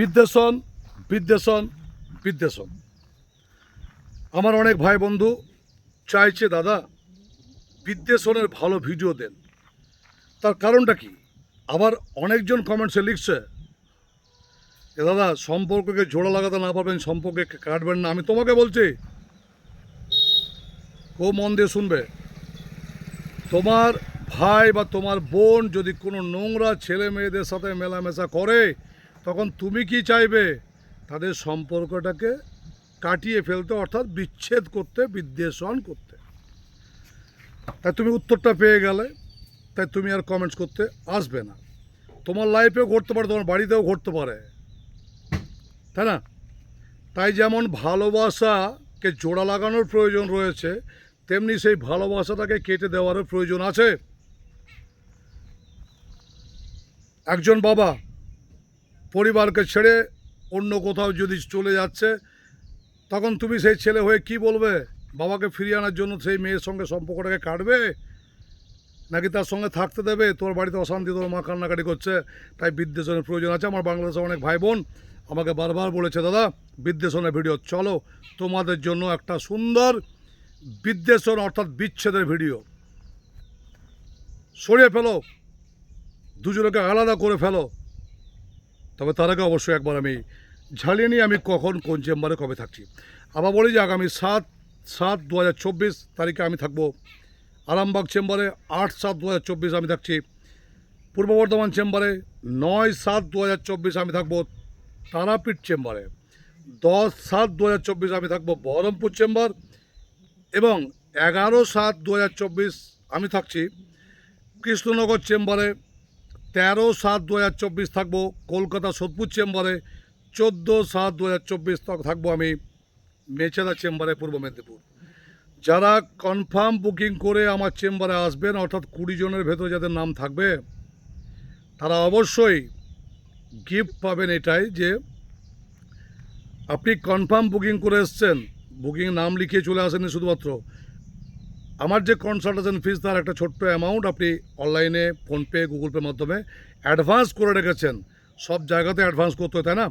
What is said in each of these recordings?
বিদ্বেষণ বিদ্বেষণ বিদ্বেষণ। আমার অনেক ভাই বন্ধু চাইছে, দাদা, বিদ্বেষণের ভালো ভিডিও দেন। তার কারণটা কি? আবার অনেকজন কমেন্টসে লিখছে যে দাদা, সম্পর্ককে জোড়া লাগাতে না পারবেন, সম্পর্কে কাটবেন না। আমি তোমাকে বলছি, খুব মন দিয়ে শুনবে। তোমার ভাই বা তোমার বোন যদি কোনো নোংরা ছেলে মেয়েদের সাথে মেলামেশা করে তখন তুমি কি চাইবে? তাদের সম্পর্কটাকে কাটিয়ে ফেলতে, অর্থাৎ বিচ্ছেদ করতে, বিদ্বেষণ করতে। তাই তুমি উত্তরটা পেয়ে গেলে, তাই তুমি আর কমেন্টস করতে আসবে না। তোমার লাইফেও ঘটতে পারে, তোমার বাড়িতেও ঘটতে পারে। তাই না? তাই যেমন ভালোবাসাকে জোড়া লাগানোর প্রয়োজন রয়েছে, তেমনি সেই ভালোবাসাটাকে কেটে দেওয়ারও প্রয়োজন আছে। একজন বাবা পরিবারকে ছেড়ে অন্য কোথাও যদি চলে যাচ্ছে, তখন তুমি সেই ছেলে হয়ে কি বলবে? বাবাকে ফিরিয়ে আনার জন্য সেই মেয়ের সঙ্গে সম্পর্কটাকে কাটবে? নাকি তার সঙ্গে থাকতে দেবে? তোর বাড়িতে অশান্তি, তোর মা কান্নাকাটি করছে, তাই বিদ্বেষণের প্রয়োজন আছে। আমার বাংলাদেশে অনেক ভাই বোন আমাকে বারবার বলেছে, দাদা বিদ্বেষণের ভিডিও, চলো তোমাদের জন্য একটা সুন্দর বিদ্বেষণ অর্থাৎ বিচ্ছেদের ভিডিও। সরিয়ে ফেলো, দুজনকে আলাদা করে ফেলো। তবে তার আগে অবশ্যই একবার আমি ঝালিয়ে নিয়ে আমি কখন কোন চেম্বারে কবে থাকছি। আবার বলি যে আগামী সাত সাত দু তারিখে আমি থাকব আরামবাগ চেম্বারে, আট সাত দু আমি থাকছি পূর্ব বর্ধমান চেম্বারে, নয় সাত দু আমি থাকব তারাপীঠ চেম্বারে, দশ সাত দু আমি থাকব বহরমপুর চেম্বার এবং এগারো সাত দু আমি থাকছি কৃষ্ণনগর চেম্বারে তেরো সাত দু হাজার চব্বিশ থাকব। কলকাতা সোদপুর চেম্বারে চোদ্দ সাত দু হাজার চব্বিশ থাকব আমি মেচেদা চেম্বারে, পূর্ব মেদিনীপুর। যারা কনফার্ম বুকিং করে আমার চেম্বারে আসবেন, অর্থাৎ কুড়ি জনের ভেতরে যাদের নাম থাকবে, তারা অবশ্যই গিফট পাবেন এটাই যে আপনি কনফার্ম বুকিং করে এসছেন বুকিং নাম লিখিয়ে চলে আসেননি শুধুমাত্র আমার যে কনসালটেশন ফিস তার একটা ছোট্ট অ্যামাউন্ট আপনি অনলাইনে ফোনপে গুগল পে মাধ্যমে অ্যাডভান্স করে রেখেছেন। সব জায়গাতে অ্যাডভান্স করতে হয়, তাই না?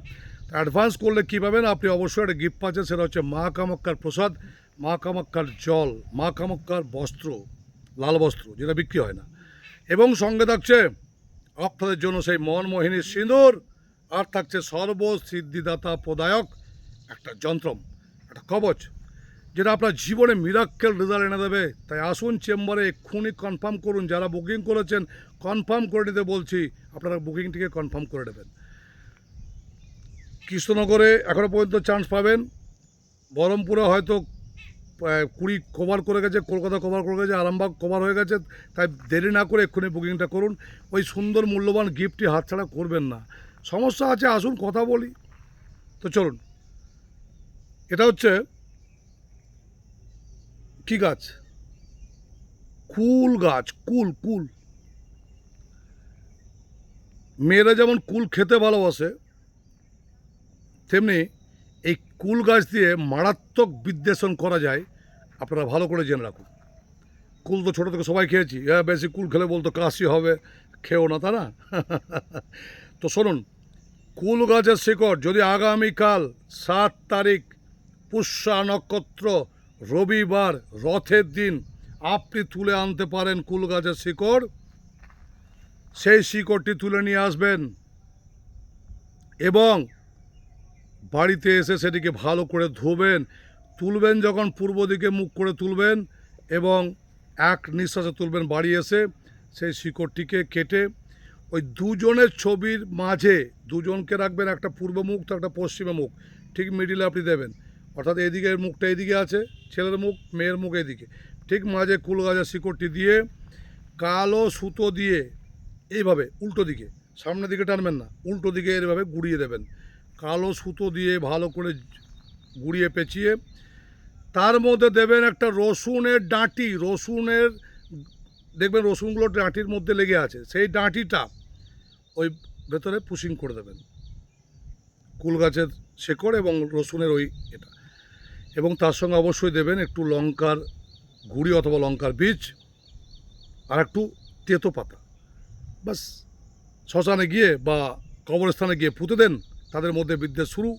অ্যাডভান্স করলে কী পাবেন? আপনি অবশ্যই একটা গিফট পাচ্ছেন, সেটা হচ্ছে মা কামাক্কার প্রসাদ, মা কামাক্কার জল, মা কামাক্কার বস্ত্র, লাল বস্ত্র, যেটা বিক্রি হয় না। এবং সঙ্গে থাকছে আপনাদের জন্য সেই মনমোহিনী সিঁদুর, আর থাকছে সর্বসিদ্ধিদাতা প্রদায়ক একটা যন্ত্রম, একটা কবচ। যেটা আপনার জীবনে মিরাক্কেল রেজাল্ট এনে দেবে। তাই আসুন চেম্বারে এক্ষুনি কনফার্ম করুন, যারা বুকিং করেছেন কনফার্ম করে নিতে বলছি, আপনারা বুকিংটিকে কনফার্ম করে নেবেন। কৃষ্ণনগরে এখনও পর্যন্ত চান্স পাবেন। বহরমপুরে হয়তো কুড়ি কভার করে গেছে, কলকাতা কভার করে গেছে, আরামবাগ কভার হয়ে গেছে, তাই দেরি না করে এক্ষুনি বুকিংটা করুন। ওই সুন্দর মূল্যবান গিফটটি হাতছাড়া করবেন না। সমস্যা আছে, আসুন কথা বলি। তো চলুন। এটা হচ্ছে কি গাছ? কুল গাছ, কুল কুল। মেয়েরা যেমন কুল খেতে ভালোবাসে, তেমনি এই কুল গাছ দিয়ে মারাত্মক বিদ্বেষণ করা যায়, আপনারা ভালো করে জেনে রাখুন। কুল তো ছোটো থেকে সবাই খেয়েছি। হ্যাঁ বেশি কুল খেলে বলতো কাশি হবে, খেও না, তা না? তো শুনুন, কুল গাছের শিকড় যদি আগামীকাল সাত তারিখ পুষ্যা নক্ষত্র রবিবার রথের দিন আপনি তুলে আনতে পারেন কুল গাছের শিকড়। সেই শিকড়টি তুলে নিয়ে আসবেন এবং বাড়িতে এসে সেটিকে ভালো করে ধোবেন, তুলবেন, যখন পূর্ব দিকে মুখ করে তুলবেন এবং এক নিঃশ্বাসে তুলবেন বাড়ি এসে সেই শিকড়টিকে কেটে ওই দুজনের ছবির মাঝে দুজনকে রাখবেন একটা পূর্ব মুখ, তো একটা পশ্চিমে মুখ, ঠিক মিডিলে আপনি দেবেন। অর্থাৎ এদিকের মুখটা এদিকে আছে, ছেলের মুখ, মেয়ের মুখ এদিকে। ঠিক মাঝে কুল গাছের শিকড়টি দিয়ে কালো সুতো দিয়ে এইভাবে উল্টো দিকে, সামনের দিকে টানবেন না, উল্টো দিকে এইভাবে গুড়িয়ে দেবেন। কালো সুতো দিয়ে ভালো করে গুড়িয়ে পেঁচিয়ে, তার মধ্যে দেবেন একটা রসুনের ডাঁটি। রসুনের, দেখবেন রসুনগুলো ডাঁটির মধ্যে লেগে আছে, সেই ডাঁটিটা ওই ভেতরে পুশিং করে দেবেন। কুল গাছের শেকড় এবং রসুনের ওই এটা। এবং তার সঙ্গে অবশ্যই দেবেন একটু লঙ্কার গুঁড়ি অথবা লঙ্কার বীজ আর একটু তেতো পাতা। বাস শ্মশানে গিয়ে বা কবরস্থানে গিয়ে পুঁতে দেন, তাদের মধ্যে বিদ্বেষ শুরু।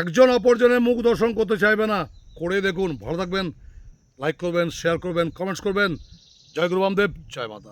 একজন অপরজনের মুখ দর্শন করতে চাইবে না, করে দেখুন। ভালো থাকবেন লাইক করবেন শেয়ার করবেন কমেন্টস করবেন। জয় গুরু বামদেব, জয় মাতা